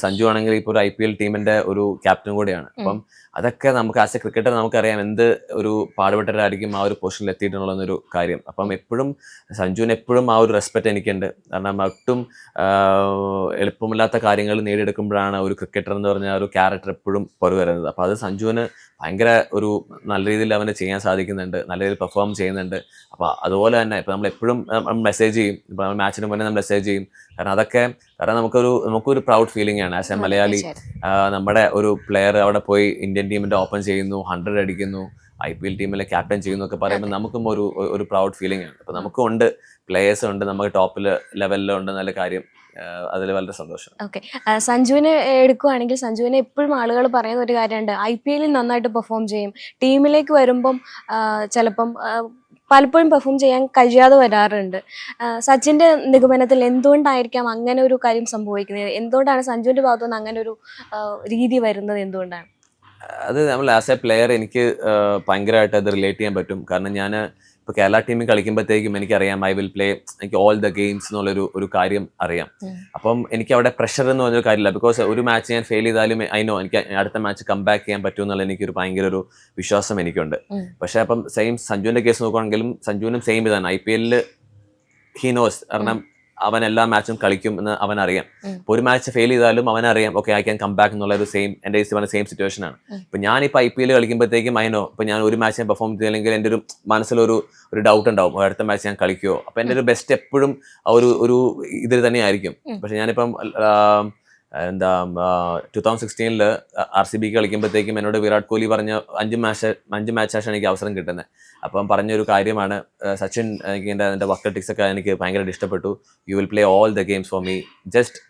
സഞ്ജു ആണെങ്കിൽ ഇപ്പോൾ ഒരു ഐ പി എൽ ടീമിന്റെ ഒരു ക്യാപ്റ്റൻ കൂടിയാണ്. അപ്പം അതൊക്കെ നമുക്ക് ആസ് എ ക്രിക്കറ്റർ നമുക്കറിയാം എന്ത് ഒരു പാടുപെട്ടവരായിരിക്കും ആ ഒരു പൊസിഷനിൽ എത്തിയിട്ടുള്ളൊരു കാര്യം. അപ്പം എപ്പോഴും സഞ്ജുവിന് എപ്പോഴും ആ ഒരു റെസ്പെക്റ്റ് എനിക്കുണ്ട്. കാരണം ഒട്ടും എളുപ്പമില്ലാത്ത കാര്യങ്ങൾ നേടിയെടുക്കുമ്പോഴാണ് ഒരു ക്രിക്കറ്റർ എന്ന് പറഞ്ഞ ഒരു ക്യാരക്ടർ എപ്പോഴും പുറകു വരുന്നത്. അപ്പോൾ അത് സഞ്ജുവിന് ഭയങ്കര ഒരു നല്ല രീതിയിൽ അവന് ചെയ്യാൻ സാധിക്കുന്നുണ്ട്. നല്ല രീതിയിൽ പെർഫോം ചെയ്യുന്നുണ്ട്. അപ്പോൾ അതുപോലെ തന്നെ ഇപ്പം നമ്മൾ എപ്പോഴും മെസ്സേജ് ചെയ്യും. ഇപ്പം നമ്മൾ മാച്ചിന് മുന്നേ നമ്മൾ മെസ്സേജ് ചെയ്യും. കാരണം അതൊക്കെ കാരണം നമുക്കൊരു നമുക്കൊരു പ്രൗഡ് ഫീലിംഗ് ആണ് ആസ് എ മലയാളി നമ്മുടെ ഒരു പ്ലെയർ അവിടെ പോയി ഇന്ത്യൻ ടീമിന്റെ ഓപ്പൺ ചെയ്യുന്നു ഹൺഡ്രഡ് അടിക്കുന്നു ഐ പി എൽ ടീമിലെ ക്യാപ്റ്റൻ ചെയ്യുന്നു ഒക്കെ പറയുമ്പോൾ നമുക്കും ഒരു ഒരു പ്രൗഡ് ഫീലിംഗ് ആണ്. അപ്പൊ നമുക്കും ഉണ്ട് പ്ലേയേഴ്സ് ഉണ്ട് നമുക്ക് ടോപ്പിൽ ലെവലിലുണ്ട് നല്ല കാര്യം അതിൽ വളരെ സന്തോഷം ഓക്കെ. സഞ്ജുവിനെ എടുക്കുവാണെങ്കിൽ സഞ്ജുവിനെ എപ്പോഴും ആളുകൾ പറയുന്ന ഒരു കാര്യമുണ്ട് ഐ പി എല്ലിൽ നന്നായിട്ട് പെർഫോം ചെയ്യും ടീമിലേക്ക് വരുമ്പം ചിലപ്പം പലപ്പോഴും പെർഫോം ചെയ്യാൻ കഴിയാതെ വരാറുണ്ട്. സച്ചിന്റെ നിഗമനത്തിൽ എന്തുകൊണ്ടായിരിക്കാം അങ്ങനെ ഒരു കാര്യം സംഭവിക്കുന്നത്? എന്തുകൊണ്ടാണ് സഞ്ജുവിന്റെ ഭാഗത്തു നിന്ന് അങ്ങനെ ഒരു രീതി വരുന്നത് എന്തുകൊണ്ടാണ്? അത് നമ്മൾ ആസ് എ പ്ലെയർ എനിക്ക് ഭയങ്കരമായിട്ട് അത് റിലേറ്റ് ചെയ്യാൻ പറ്റും. കാരണം ഞാൻ ഇപ്പോൾ കേരള ടീമിൽ കളിക്കുമ്പോഴത്തേക്കും എനിക്കറിയാം ഐ വിൽ പ്ലേ എനിക്ക് ഓൾ ദ ഗെയിംസ് എന്നുള്ളൊരു ഒരു കാര്യം അറിയാം. അപ്പം എനിക്ക് അവിടെ പ്രഷർ എന്ന് പറഞ്ഞൊരു കാര്യമില്ല. ബിക്കോസ് ഒരു മാച്ച് ഞാൻ ഫെയിൽ ചെയ്താലും ഐ നോ എനിക്ക് അടുത്ത മാച്ച് കം ബാക്ക് ചെയ്യാൻ പറ്റും എന്നുള്ള എനിക്കൊരു ഭയങ്കര ഒരു വിശ്വാസം എനിക്കുണ്ട്. പക്ഷേ പക്ഷെ അപ്പം സെയിം സഞ്ജുവിന്റെ കേസ് നോക്കുകയാണെങ്കിലും സഞ്ജുവിനും സെയിം ഇതാണ്. ഐ പി എല്ലിൽ ഹി നോസ് കാരണം അവൻ എല്ലാ മാച്ചും കളിക്കും എന്ന് അവൻ അറിയാം ഒരു മാച്ച് ഫെയിൽ ചെയ്താലും അവൻ അറിയാം okay I can come back എന്നുള്ള ഒരു സെയിം എന്റെ ഈ പറഞ്ഞ സെയിം സിറ്റുവേഷൻ ആണ്. ഇപ്പൊ ഞാനിപ്പോ ഐ പി എൽ കളിക്കുമ്പോഴത്തേക്കും അതിനോ ഇപ്പൊ ഞാൻ ഒരു മാച്ച് ഞാൻ പെർഫോം ചെയ്തില്ലെങ്കിൽ എന്റെ ഒരു മനസ്സിലൊരു ഒരു ഡൗട്ട് ഉണ്ടാവും. അടുത്ത മാച്ച് ഞാൻ കളിക്കുമോ അപ്പൊ എന്റെ ഒരു ബെസ്റ്റ് എപ്പോഴും ഒരു ഒരു ഇതിൽ തന്നെ ആയിരിക്കും. ഉം. പക്ഷെ ഞാനിപ്പം എന്താ ടു തൗസൻഡ് സിക്സ്റ്റീനിൽ ആർ സി ബി കളിക്കുമ്പോഴത്തേക്കും എന്നോട് വിരാട് കോഹ്ലി പറഞ്ഞ അഞ്ച് മാച്ച് അഞ്ച് മാച്ചാണ് എനിക്ക് അവസരം കിട്ടുന്നത് അപ്പം പറഞ്ഞൊരു കാര്യമാണ് സച്ചിൻ എനിക്ക് എന്റെ എന്റെ ഒക്കെ എനിക്ക് ഭയങ്കരമായിട്ട് ഇഷ്ടപ്പെട്ടു. You will play all the games for me just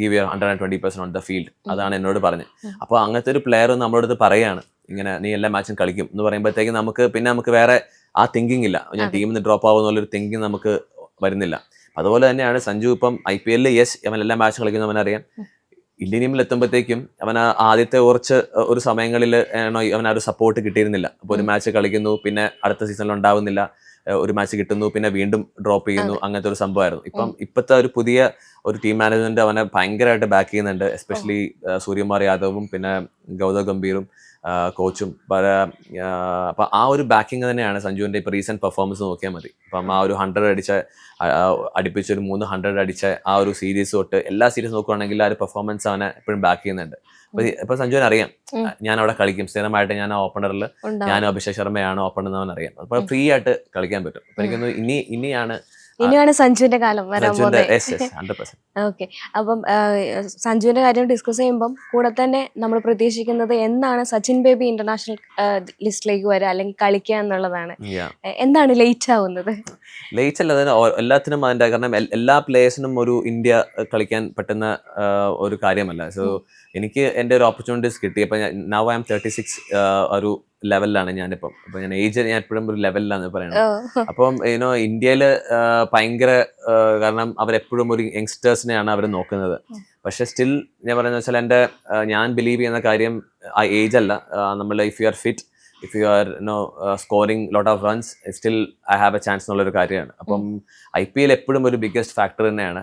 give your hundred and twenty percent on the field അതാണ് എന്നോട് പറഞ്ഞത് അപ്പോൾ അങ്ങനത്തെ ഒരു പ്ലെയർ നമ്മുടെ അടുത്ത് പറയുകയാണ് ഇങ്ങനെ നീ എല്ലാ മാച്ചും കളിക്കും. എന്ന് പറയുമ്പോഴത്തേക്കും നമുക്ക് പിന്നെ നമുക്ക് വേറെ ആ തിങ്കിങ് ഇല്ല. ഞാൻ. ടീമിൽ നിന്ന് ഡ്രോപ്പ് ആവുമെന്നുള്ളൊരു തിങ്കിങ് നമുക്ക് വരുന്നില്ല. അതുപോലെ തന്നെയാണ് സഞ്ജു ഇപ്പം ഐ പി എല്ലിൽ യെസ് അവൻ എല്ലാ മാച്ച് കളിക്കുന്ന അവനറിയാം. ഇല്ലിനിയമിൽ ഇന്ത്യൻ ടീമിൽ എത്തുമ്പോഴത്തേക്കും അവൻ ആദ്യത്തെ കുറച്ച് ഒരു സമയങ്ങളിൽ അവൻ ആ ഒരു സപ്പോർട്ട് കിട്ടിയിരുന്നില്ല. അപ്പോൾ ഒരു മാച്ച് കളിക്കുന്നു പിന്നെ അടുത്ത സീസണിൽ ഉണ്ടാവുന്നില്ല. ഒരു മാച്ച് കിട്ടുന്നു പിന്നെ വീണ്ടും ഡ്രോപ്പ് ചെയ്യുന്നു അങ്ങനത്തെ ഒരു സംഭവമായിരുന്നു. ഇപ്പം ഇപ്പോഴത്തെ ഒരു പുതിയ ഒരു ടീം മാനേജ്മെന്റ് അവനെ ഭയങ്കരമായിട്ട് ബാക്ക് ചെയ്യുന്നുണ്ട്. എസ്പെഷ്യലി സൂര്യകുമാർ യാദവും പിന്നെ ഗൗതം ഗംഭീറും കോച്ചും. പല അപ്പം ആ ഒരു ബാക്കിങ് തന്നെയാണ് സഞ്ജുവിന്റെ ഇപ്പോൾ റീസെന്റ് പെർഫോമൻസ് നോക്കിയാൽ മതി. അപ്പം ആ ഒരു ഹൺഡ്രഡ് അടിച്ച അടുപ്പിച്ച് ഒരു മൂന്ന് ഹൺഡ്രഡ് അടിച്ച ആ ഒരു സീരീസ് തൊട്ട് എല്ലാ സീരീസ് നോക്കുകയാണെങ്കിൽ ആ ഒരു പെർഫോമൻസ് അവനെ എപ്പോഴും ബാക്ക് ചെയ്യുന്നുണ്ട്. അപ്പം ഇപ്പം സഞ്ജുവിന് അറിയാം. ഞാൻ അവിടെ കളിക്കും. സ്ഥിരമായിട്ട് ഞാൻ ഓപ്പണറിൽ ഞാൻ അഭിഷേക് ശർമ്മയാണ് ഓപ്പണർ എന്നവൻ അറിയാം അപ്പോൾ ഫ്രീ ആയിട്ട് കളിക്കാൻ പറ്റും. അപ്പൊ എനിക്കൊന്ന് ഇനി ഇനിയാണ് ഇനിയാണ് സഞ്ജുവിന്റെ കാലം വരാൻ പോകുന്നത് ഓക്കെ അപ്പം സഞ്ജുവിന്റെ കാര്യം ഡിസ്കസ് ചെയ്യുമ്പം കൂടെ തന്നെ നമ്മൾ പ്രതീക്ഷിക്കുന്നത് എന്നാണ് സച്ചിൻ ബേബി ഇന്റർനാഷണൽ ലിസ്റ്റിലേക്ക് വരാ അല്ലെങ്കിൽ കളിക്കുക എന്നുള്ളതാണ്. എന്താണ് ലേറ്റ് ആവുന്നത്? ലേറ്റ് അല്ല അതിന് എല്ലാത്തിനും അതിന്റെ കാരണം എല്ലാ പ്ലേയേഴ്സിനും ഒരു ഇന്ത്യ കളിക്കാൻ പറ്റുന്ന ഒരു കാര്യമല്ല. സോ എനിക്ക് എന്റെ ഒരു ഓപ്പർച്യൂണിറ്റീസ് കിട്ടി. അപ്പം now I am thirty six ഒരു ലെവലിലാണ് ഞാനിപ്പം. അപ്പൊ ഞാൻ ഏജ് ഞാൻ എപ്പോഴും ഒരു ലെവലിലാണ് പറയുന്നത് അപ്പം യുനോ ഇന്ത്യയിൽ ഭയങ്കര കാരണം അവരെപ്പോഴും ഒരു യങ്സ്റ്റേഴ്സിനെയാണ് അവർ നോക്കുന്നത്. പക്ഷെ സ്റ്റിൽ ഞാൻ പറയുന്നത് വെച്ചാൽ എന്റെ ഞാൻ ബിലീവ് ചെയ്യുന്ന കാര്യം ആ ഏജ് അല്ല. നമ്മൾ if you are fit if you are no scoring lot of runs still I have a chance എന്നുള്ളൊരു കാര്യമാണ്. അപ്പം ഐ പി എൽ എപ്പോഴും ഒരു ബിഗ്ഗസ്റ്റ് ഫാക്ടർ തന്നെയാണ്.